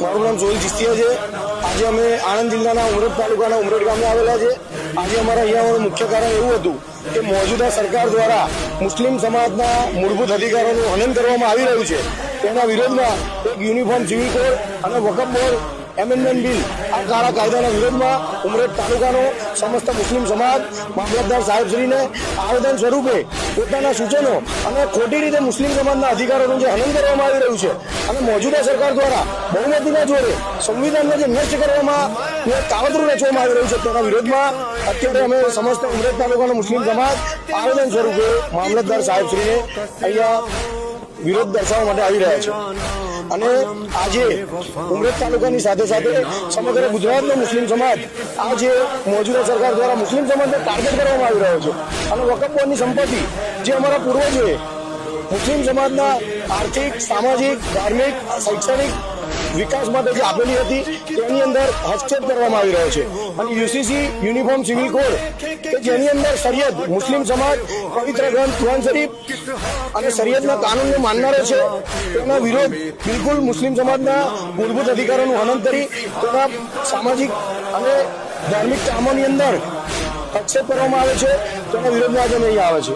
મારું નામ સોહિલ ચિસ્તિયા છે. આજે અમે આણંદ જિલ્લાના ઉમરેઠ તાલુકાના ઉમરેઠ ગામે આવેલા છે. આજે અમારા અહીંયા મુખ્ય કારણ એવું હતું કે મોજૂદા સરકાર દ્વારા મુસ્લિમ સમાજના મૂળભૂત અધિકારોનું હનન કરવામાં આવી રહ્યું છે. તેના વિરોધમાં એક યુનિફોર્મ સિવિલ કોડ અને વકફ બોર્ડ, એમેન્ડમેન્ટ બિલ આ કાળા કાયદાના વિરોધમાં ઉમરેઠ તાલુકાનો સમસ્ત મુસ્લિમ સમાજ, મામલતદાર સાહેબશ્રીને આવેદન સ્વરૂપે પોતાના સૂચનો અને ખોટી રીતે મુસ્લિમ સમાજના અધિકારોનું જે હનન કરવામાં આવી રહ્યું છે અને મોજૂદા સરકાર દ્વારા બહુમતીના જોડે સંવિધાનને જે નષ્ટ કરવામાં કાવતરું રચવામાં આવી રહ્યું છે તેના વિરોધમાં અત્યારે અમે સમસ્ત ઉમરેડ તાલુકાનો મુસ્લિમ સમાજ આવેદન સ્વરૂપે મામલતદાર સાહેબશ્રીને અહીંયા વિરોધ દર્શાવવા માટે આવી રહ્યા છે. અને આજે ઉમરેઠ તાલુકાની સાથે સાથે સમગ્ર ગુજરાતનો મુસ્લિમ સમાજ આજે મોજૂદા સરકાર દ્વારા મુસ્લિમ સમાજને ટાર્ગેટ કરવામાં આવી રહ્યો છે. અને વકફ સંપત્તિ જે અમારા પૂર્વજોએ મુસ્લિમ સમાજના આર્થિક, સામાજિક, ધાર્મિક, શૈક્ષણિક વિકાસ માટે જે આપેલી હતી, તેની અંદર હસ્તક્ષેપ કરવામાં આવી રહ્યો છે. અને યુસીસી યુનિફોર્મ સિવિલ કોડ, કે જેની અંદર શરિયત મુસ્લિમ સમાજ, પવિત્ર ગ્રંથ, કુરાન શરીફ અને શરિયતના કાનૂનને માનનારો છે, તેના વિરોધ બિલકુલ મુસ્લિમ સમાજના મૂળભૂત અધિકારોનું હનન કરી, તેના સામાજિક અને ધાર્મિક કામોની અંદર હસ્તક્ષેપ કરવામાં આવે છે, તેના વિરોધમાં આજે નહીં આવે છે.